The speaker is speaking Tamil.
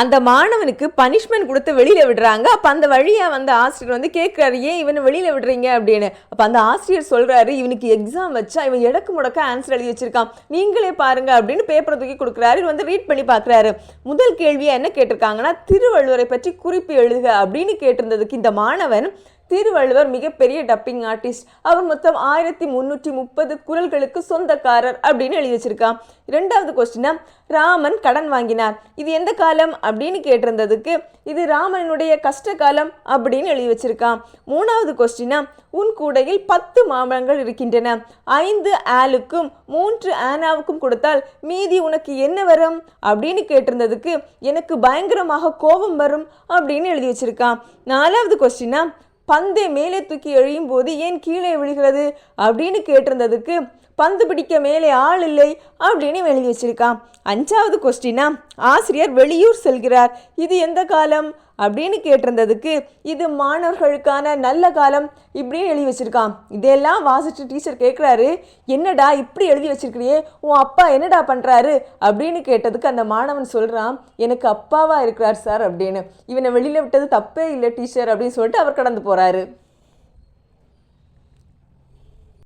அந்த மாணவனுக்கு பனிஷ்மெண்ட் கொடுத்து வெளியில் விடுறாங்க. அப்போ அந்த வழியாக வந்து ஆசிரியர் வந்து கேட்குறாரு ஏன் இவனை வெளியில் விடுறீங்க? அப்படின்னு. அப்போ அந்த ஆசிரியர் சொல்கிறாரு இவனுக்கு எக்ஸாம் வச்சா இவன் எடக்கு முடக்க ஆன்சர் எழுதி வச்சிருக்கான். நீங்களே பாருங்க அப்படின்னு பேப்பரை தூக்கி கொடுக்குறாரு. இவர் வந்து ரீட் பண்ணி பார்க்குறாரு முதல் கேள்வியாக என்ன கேட்டிருக்காங்கன்னா திருவள்ளுவரை பற்றி குறிப்பு எழுதுக அப்படின்னு கேட்டிருந்ததுக்கு இந்த மாணவன் திருவள்ளுவர் மிகப்பெரிய டப்பிங் ஆர்டிஸ்ட் அவர் மொத்தம் ஆயிரத்தி முந்நூற்றி முப்பது குரல்களுக்கு சொந்தக்காரர் அப்படின்னு எழுதி வச்சிருக்கான். ரெண்டாவது கொஸ்டினா ராமன் கடன் வாங்கினார். இது எந்த காலம் அப்படின்னு கேட்டிருந்ததுக்கு இது ராமனுடைய கஷ்ட காலம் அப்படின்னு எழுதி வச்சிருக்கான். மூணாவது கொஸ்டினா உன் கூடையில் பத்து மாம்பழங்கள் இருக்கின்றன. ஐந்து ஆலுக்கும் மூன்று ஆனாவுக்கும் கொடுத்தால் மீதி உனக்கு என்ன வரும்? அப்படின்னு கேட்டிருந்ததுக்கு எனக்கு பயங்கரமாக கோபம் வரும் அப்படின்னு எழுதி வச்சிருக்கான். நாலாவது கொஸ்டினா பந்தை மேலே தூக்கி எழியும் போது ஏன் கீழே விழுகிறது அப்படின்னு கேட்டிருந்ததுக்கு பந்து பிடிக்க மேலே ஆள் இல்லை அப்படின்னு எழுதி வச்சிருக்கான். அஞ்சாவது கொஸ்டினா ஆசிரியர் வெளியூர் செல்கிறார். இது எந்த காலம்? அப்படின்னு கேட்டிருந்ததுக்கு இது மாணவர்களுக்கான நல்ல காலம் இப்படியும் எழுதி வச்சிருக்கான். இதெல்லாம் வாசிச்சு டீச்சர் கேட்குறாரு என்னடா இப்படி எழுதி வச்சிருக்கிறியே? உன் அப்பா என்னடா பண்ணுறாரு அப்படின்னு கேட்டதுக்கு அந்த மாணவன் சொல்கிறான் எனக்கு அப்பாவாக இருக்கிறார் சார் அப்படின்னு. இவனை வெளியில் விட்டது தப்பே இல்லை டீச்சர் அப்படின்னு சொல்லிட்டு அவர் கடந்து போகிறாரு